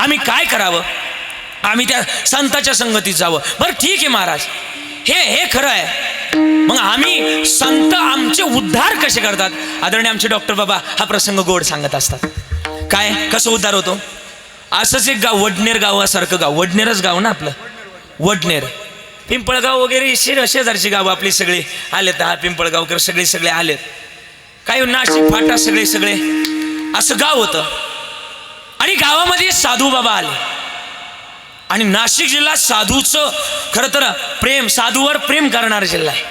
आम्ही काय करावं? आम्ही त्या संताच्या संगतीत जावं. बरं ठीक आहे महाराज. हे हे खरं आहे. मग आम्ही संत आमचे उद्धार कसे करतात? आदरणीय आमचे डॉक्टर बाबा हा प्रसंग गोड सांगत असतात. काय? कसं उद्धार होतो? असंच एक गाव वडनेर गावासारखं गाव. वडनेरच गाव ना आपलं? वडनेर. पिंपळगाव वगैरे शे शेजारची गावं आपली सगळी आलेत. हा पिंपळगावकर सगळे सगळे आलेत. काही नाशिक फाटा सगळे सगळे. असं गाव होतं. आणि गावामध्ये साधू बाबा आले. आणि नाशिक जिल्हा साधूचं खरं तर प्रेम साधूवर प्रेम करणारा जिल्हा आहे.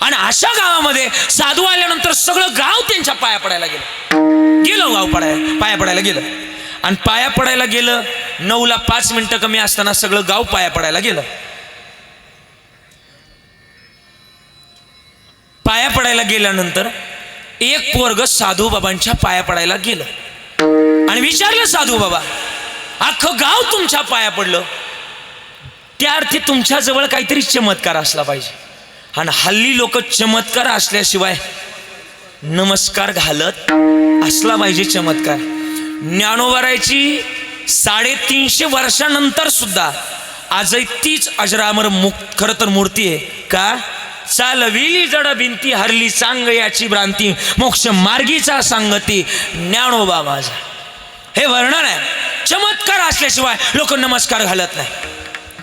आणि अशा गावामध्ये साधू आल्यानंतर सगळं गाव त्यांच्या पाया पडायला गेलं. गेलं गाव पडाय पाया पडायला गेलं. आणि पाया पडायला गेलं नऊला पाच मिनिटं कमी असताना सगळं गाव पाया पडायला गेलं. पाया पडायला गेल्यानंतर एक पोरग साधू बाबांच्या पाया पडायला गेलं. आणि विचारलं साधू बाबा अख्खं गाव तुमच्या पाया पडलं. त्या अर्थी तुमच्याजवळ काहीतरी चमत्कार असला पाहिजे. आणि हल्ली लोक चमत्कार असल्याशिवाय नमस्कार घालत असला पाहिजे चमत्कार. ज्ञानोबारायची साडेतीनशे वर्षानंतर सुद्धा आजही तीच अजरामर मुक्त खरं तर मूर्ती आहे. का? चालविली जड भिंती हरली सांग याची भ्रांती मोक्ष मार्गीचा सांगती ज्ञानोबा माझा. हे वर्णन आहे. चमत्कार असल्याशिवाय लोक नमस्कार घालत नाही.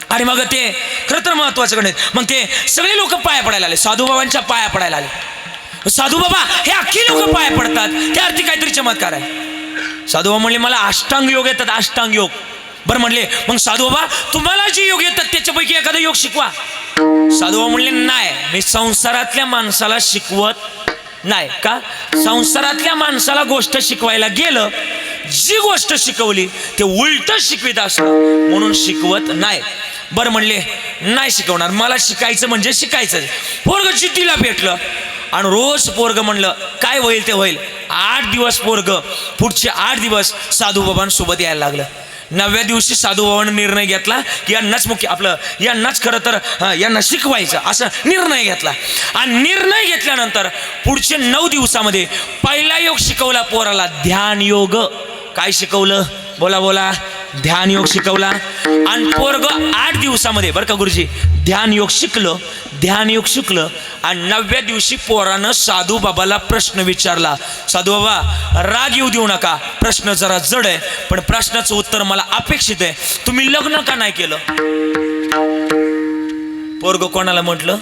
आणि मग ते खरं तर महत्वाचं गणित. मग ते सगळे लोक पाया पडायला आले साधूबाबांच्या पाया पडायला आले साधू बाबा हे अख्खी लोक पाया पडतात. त्या अर्थी काहीतरी चमत्कार आहे. साधू बाबा म्हणले मला अष्टांग योग येतात अष्टांग योग. बरं म्हणले मग साधू बाबा तुम्हाला जे योग येतात त्याच्यापैकी एखादा योग शिकवा. साधू बाबा म्हणले नाही मी संसारातल्या माणसाला शिकवत नाही. का? संसारातल्या माणसाला गोष्ट शिकवायला गेलं जी गोष्ट शिकवली ते उलट शिकवित असतं म्हणून शिकवत नाही. बरं म्हणले नाही शिकवणार. मला शिकायचं म्हणजे शिकायचं पोरग चिठ्ठीला भेटलं आणि रोज पोरग म्हणलं काय होईल ते होईल. आठ दिवस पोरग पुढचे आठ दिवस साधू बाबांसोबत यायला लागलं. नवव्या दिवशी साधू बाबांनी निर्णय घेतला की यांनाच मुख्य आपलं यांनाच खरं तर हं, यांना शिकवायचं असं निर्णय घेतला. आणि निर्णय घेतल्यानंतर पुढचे नऊ दिवसामध्ये पहिला योग शिकवला पोराला ध्यान योग काय शिकवलं? बोला बोला. ध्यान योग शिकवला. आणि पोरग आठ दिवसामध्ये बरं का गुरुजी? ध्यान योग शिकलं ध्यान योग शिकलं आणि नवव्या दिवशी पोरानं साधू बाबाला प्रश्न विचारला. साधू बाबा राग येऊ देऊ नका. प्रश्न जरा जड आहे पण प्रश्नाचं उत्तर मला अपेक्षित आहे. तुम्ही लग्न का नाही केलं? पोरग कोणाला म्हटलं?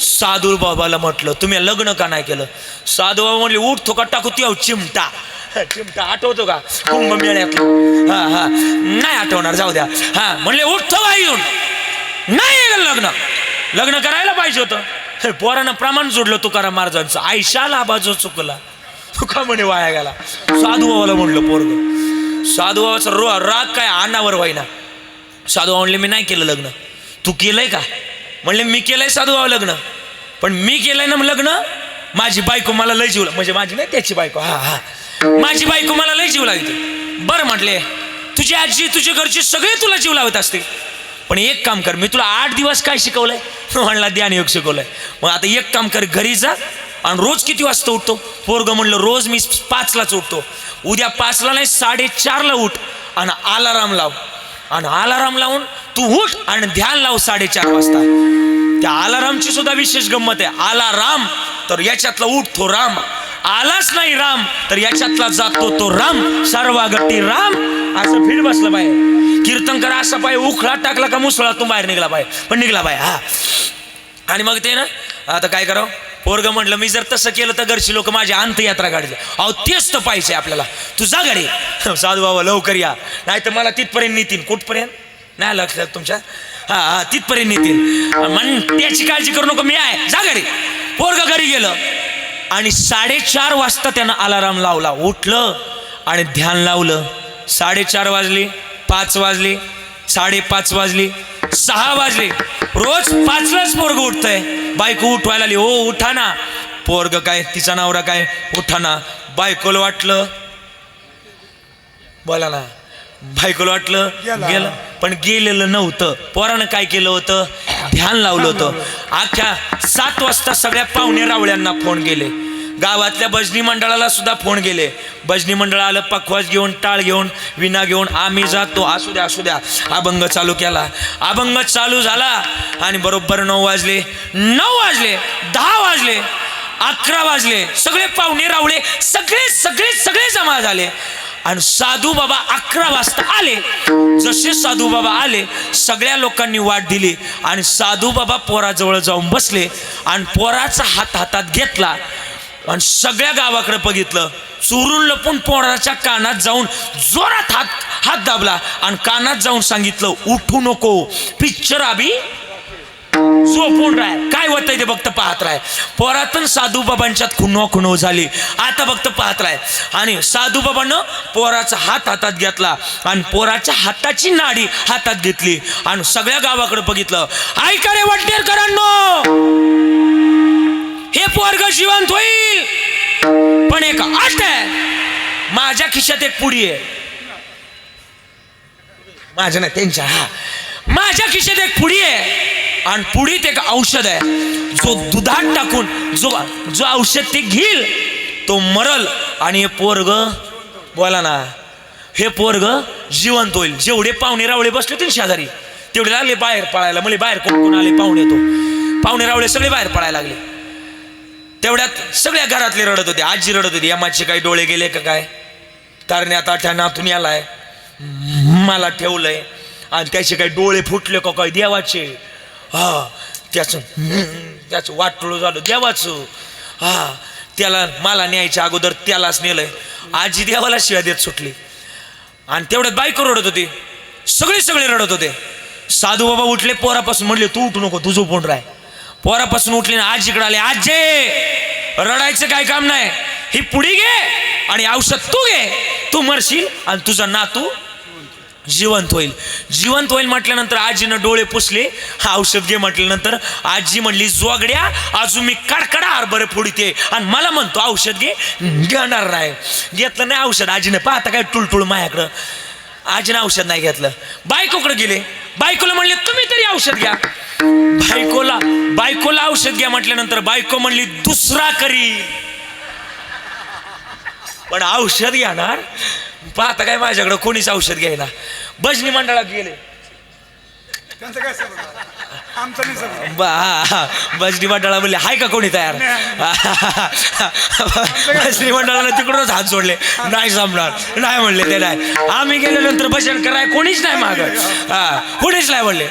साधू बाबाला म्हटलं. तुम्ही लग्न का नाही केलं? साधू बाबा म्हटले उठ थोका टाकू ती चिमटा. चिमटा आठवतो का? कुंभमेळ्यातला हा हा. नाही आठवणार जाऊ द्या. हा म्हणले उठतो का येऊन. नाही लग्न. लग्न करायला पाहिजे होतं. हे पोरानं प्रमाण जोडलं तुकाराम महाराजांचं. आयशाला बाजू चुकला. तुका म्हणे वाया गेला. साधू बाबाला म्हणलं पोरग. साधू बाबाचा रो राग काय अनावर व्हायना. साधू बाबा म्हणले मी नाही केलं लग्न. तू केलंय का? म्हणले मी केलंय साधू बाबा लग्न. पण मी केलंय ना लग्न? माझी बायको मला लय जीव म्हणजे माझी नाही त्याची बायको. हा हा. माझी बायको मला लय जीव लागते बरं म्हटले तुझी आजी तुझे घरचे सगळे तुला जीव लावत असते पण एक काम कर मी तुला आठ दिवस काय शिकवलंय? म्हणला ध्यान योग शिकवलंय. मग आता एक काम कर घरी जा आणि रोज किती वाजता उठतो? पोरग म्हणलं रोज मी पाचलाच उठतो. उद्या पाचला नाही साडेचारला उठ आणि अलाराम लाव. आणि अलाराम लावून तू उठ आणि ध्यान लाव साडेचार वाजता. त्या अलारामची सुद्धा विशेष गंमत आहे. आला राम तर याच्यातला उठतो राम. आलाच नाही राम तर याच्यातला जातो तो राम सर्वागती राम. असं फिर बसलं पाहिजे कीर्तन करा असं पाहिजे उखळा टाकला का मुसळातून बाहेर निघला पाहिजे पण निघला पाहिजे हा. आणि मग ते ना आता काय करावं? पोरग म्हटलं मी जर तसं केलं तर घरची लोक माझी अंतयात्रा काढली अहो तेच तर पाहिजे आपल्याला. तू जा गाडी साधू बाबा लवकर या. नाही तर मला तिथपर्यंत नेतील. कुठपर्यंत? नाही लक्षात तुमच्या? हा हा तिथपर्यंत नेतील. म्हण त्याची काळजी करू नको मी आहे. जा गाडी पोरग घरी गेलं. आणि साडेचार वाजता त्यानं अलाराम लावला. उठलं आणि ध्यान लावलं. साडेचार वाजले पाच वाजले साडेपाच वाजली सहा वाजले. रोज पाचलाच पोरग उठतंय. बायको उठवायला आली हो उठा ना. पोरग काय? तिचा नवरा काय? उठा ना. बायकोला वाटलं. बोला ना. बायकोला वाटलं? गेला. गेलं. पण गेलेलं नव्हतं. पोरानं काय केलं होतं? ध्यान लावलं होतं. अख्ख्या सात वाजता सगळ्या पाहुणे रावळ्यांना फोन गेले. गावातल्या भजनी मंडळाला सुद्धा फोन गेले. भजनी मंडळ आलं पखवाज घेऊन टाळ घेऊन विना घेऊन आम्ही जातो. असू द्या असू द्या. अभंग चालू केला. अभंग चालू झाला आणि बरोबर नऊ वाजले. नऊ वाजले. दहा वाजले. अकरा वाजले. सगळे पाहुणे रावळे सगळे सगळे सगळे जमा झाले. आणि साधू बाबा अकरा वाजता आले. जसे साधू बाबा आले सगळ्या लोकांनी वाट दिली आणि साधू बाबा पोराजवळ जाऊन बसले आणि पोराचा हात हातात घेतला आणि सगळ्या गावाकडे बघितलं. चोरून लपून पोराच्या कानात जाऊन जोरात हात हात दाबला आणि कानात जाऊन सांगितलं उठू नको पिक्चर आबी झोपून राह काय होत ते फक्त पाहत राह पोरातून साधू बाबांच्यात खुणो खुणो झाली. आता फक्त पाहत राह आणि साधू बाबांना पोराचा हात हातात घेतला. आणि पोराच्या हाताची नाडी हातात घेतली. आणि सगळ्या गावाकडे बघितलं. ऐका रे वडनेरकरांनो हे पोरग जिवंत होईल. पण एक अट आहे. माझ्या खिशात एक पुडी आहे. माझ्या ना त्यांच्या. हा. माझ्या खिशात एक पुडी आहे. आणि पुढीत एक औषध आहे. जो दुधात टाकून जो जो औषध ते घेईल तो मरल आणि हे पोरग बोला ना हे पोरग जिवंत होईल. जेवढे पाहुणे रावळे बसले होते शेजारी तेवढे लागले बाहेर पळायला. म्हणजे बाहेर कोण कोण आले पाहुणे तो? पाहुणे रावळे सगळे बाहेर पळायला लागले. तेवढ्यात सगळ्या घरातले रडत होते. आजी रडत होती यमाचे काही डोळे गेले का काय? तरण्यात आठ्या नातून यालाय मला ठेवलंय. आणि त्याचे काही डोळे फुटले का काय? देवाचे. हा त्याचं त्याचं वाटोळं झालं. देवाचं. हा त्याला मला न्यायच्या अगोदर त्यालाच नेलंय. आजी देवाला शिव्या देत सुटली. आणि तेवढ्यात बायको रडत होती. सगळे सगळे रडत होते. साधू बाबा उठले पोरापासून म्हणले तू उठू नको तुझं फोन राय. पोरापासून उठले ना आजीकडे आले आजे रडायचं काय काम नाही. ही पुढी घे आणि औषध तू घे. तू मरशील आणि तुझा नातू जिवंत होईल. जिवंत होईल म्हटल्यानंतर आजीनं डोळे पुसले. हा औषध घे म्हटल्यानंतर आजी म्हणली जोगड्या अजून मी कडकडा हरभरे फोडते. आणि मला म्हणतो औषध घे. घेणार नाही. घेतलं नाही औषध. आजीनं पाहता काय टुलटुळ माझ्याकडं. आजीनं औषध नाही घेतलं. बायकोकडे गेले. बायकोला म्हणले तुम्ही तरी औषध घ्या. बायकोला बायकोला औषध घ्या म्हटल्यानंतर बायको म्हणली दुसरा करी. पण औषध घेणार? पाहता काय माझ्याकडे? कोणीच औषध घ्यायला भजनी मंडळात गेले. त्यांचं काय आमचं नाही हा, हा. भजनी मंडळा म्हणले हाय का कोणी तयार? भजनी मंडळाला तिकडूनच हात सोडले नाही जमणार. नाही म्हणले ते नाही. आम्ही गेल्यानंतर भजन कराय कोणीच नाही माग हा कोणीच नाही म्हणले.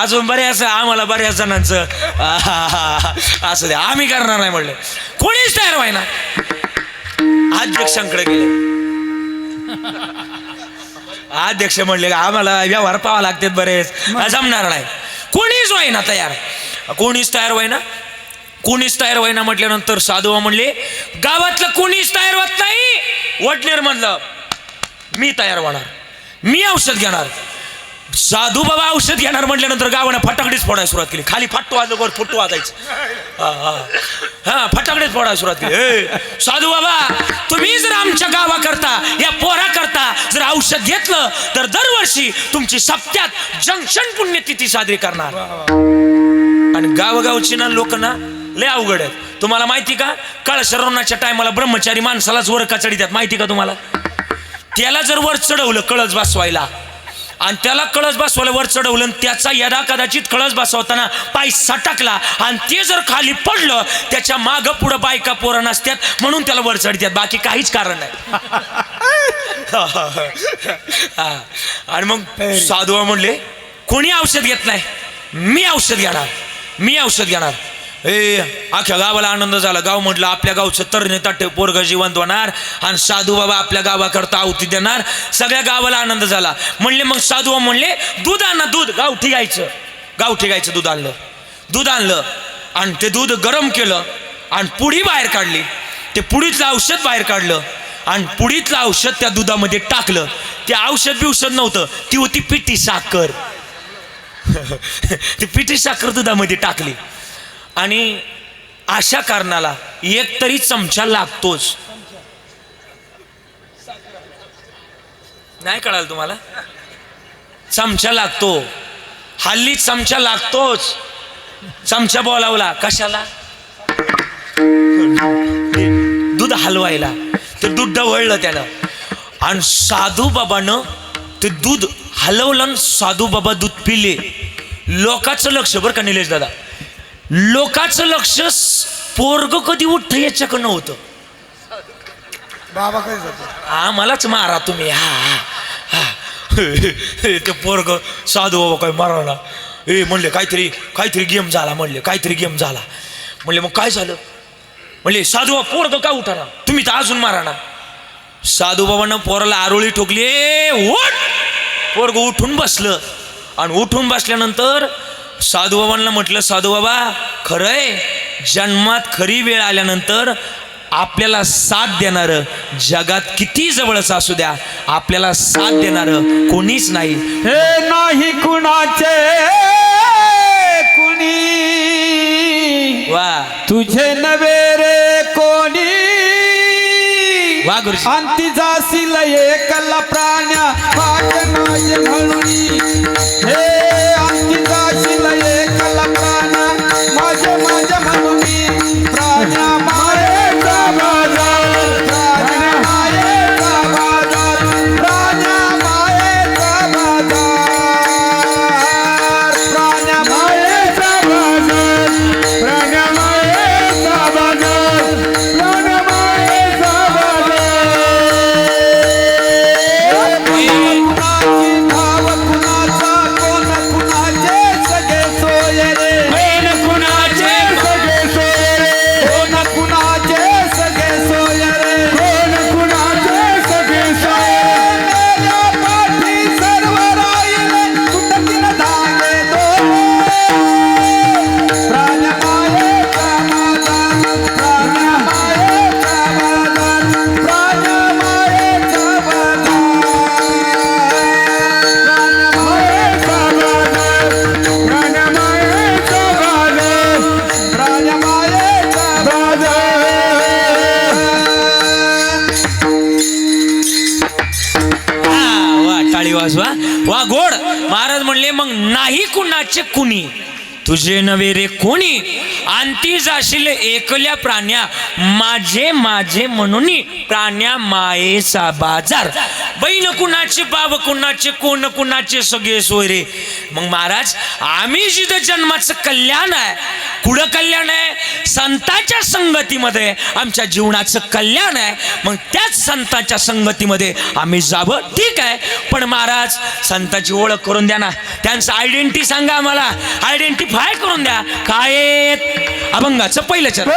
अजून बऱ्याच आम्हाला बऱ्याच जणांचं. असं दे आम्ही करणार नाही म्हणले. कोणीच तयार व्हायना. अध्यक्षांकडे गेले. अध्यक्ष म्हणले आम्हाला व्यवहार पाहावं लागतात बरेच. जमणार नाही कोणीच व्हायना तयार. कोणीच तयार व्हायना कोणीच तयार व्हायना म्हटल्यानंतर साधू म्हणले गावातलं कोणीच तयार होत नाही. वटनेर म्हणलं मी तयार होणार. मी औषध घेणार. साधू बाबा औषध घेणार म्हटल्यानंतर गावानं फटाकडेच फोडायला सुरुवात केली. खाली फाटतो वाजलं वर फुटतो वाजायचं. हा फटाकडेच फोडायला सुरुवात केली. साधू बाबा तुम्ही जर आमच्या गावा करता या पोरा करता जर औषध घेतलं तर दरवर्षी तुमची सप्त्यात जंक्शन पुण्यतिथी साजरी करणार. आणि गावगावची ना लोक ना लय अवघड आहेत. तुम्हाला माहिती का? कळशरवणाच्या टायमाला ब्रह्मचारी माणसालाच वर कचडी देतात. माहिती का तुम्हाला? त्याला जर वर चढवलं कळस बसवायला आणि त्याला कळस बसवायला वर चढवलं आणि त्याचा यदा कदाचित कळस बसवताना पाय सटकला. आणि ते जर खाली पडलं त्याच्या माग पुढं बायका पोरं नसत्यात म्हणून त्याला वर चढत्यात. बाकी काहीच कारण नाही. आणि मग साधू म्हणले कोणी औषध घेत नाही? मी औषध घेणार. मी औषध घेणार. ए अख्ख्या गावाला आनंद झाला. गाव म्हटलं आपल्या गावचं तरणे ताटे पोरग जिवंत होणार आणि साधू बाबा आपल्या गावाकरता आवती देणार. सगळ्या गावाला आनंद झाला. म्हणले मग साधू बाबा म्हणले दूध आणा दूध. गावठी गायचं गावठी गायचं दूध आणलं. दूध आणलं आणि ते दूध गरम केलं आणि पुडी बाहेर काढली. ते पुडीतलं औषध बाहेर काढलं आणि पुडीतलं औषध त्या दुधामध्ये टाकलं. ते औषध बिवषध नव्हतं ती होती पिठी साखर. ती पिठी साखर दुधामध्ये टाकली. आणि अशा कारणाला एक तरी चमचा लागतोच. नाही कळाल तुम्हाला? चमचा लागतो. हल्ली चमचा लागतोच. चमचा बोलावला. कशाला? दूध हलवायला. ते दूध ढवळलं त्यानं आणि साधू बाबानं ते दूध हलवलं आणि साधू बाबा दूध पिले. लोकांचं लक्ष बरं का निलेश दादा? लोकांचं लक्ष पोरग कधी उठत याच्याकडं नव्हतं बाबा कधी हा मलाच मारा तुम्ही. हा हा हा. ते पोरग साधू बाबा काय मारा ना. ए म्हणले काहीतरी काहीतरी गेम झाला म्हणले. काहीतरी गेम झाला. म्हणले मग काय झालं? म्हणले साधू बाबा पोरग काय उठाना? तुम्ही तर अजून मारा ना. साधू बाबांना पोराला आरोळी ठोकली. "ए, उठ! पोरग उठून बसलं. आणि उठून बसल्यानंतर साधू बाबांना म्हटलं साधू बाबा खरंय जन्मात खरी वेळ आल्यानंतर आपल्याला साथ देणारं जगात किती जवळच असू द्या आपल्याला साथ देणारं कोणीच नाही. हे नाही कुणाचे कुणी. वा. तुझे नवे रे कोणी. वा गुरुजी. अंती जाशील एकला प्राण्या म्हणूनी. हे वा? टाळी वा गोड. महाराज म्हणले मग नाही कुणाचे कुणी? तुझे नवे रे कोणी? आणती जाशील एकल्या प्राण्या. माझे माझे म्हणून प्राण्या मायेचा बाजार. बहीण कुणाचे बाब कुणाचे कोण कुणाचे सगळे सोय रे मग महाराज आम्ही जिथं जन्माचं कल्याण आहे कुठं कल्याण आहे? संतांच्या संगतीमध्ये आमच्या जीवनाचं कल्याण आहे. मग त्याच संतांच्या संगतीमध्ये आम्ही जावं. ठीक आहे. पण महाराज संतांची ओळख करून द्या ना. त्यांचं आयडेंटिटी सांगा आम्हाला. आयडेंटिफाय करून द्या. काय अभंगाचं पहिलं चरण.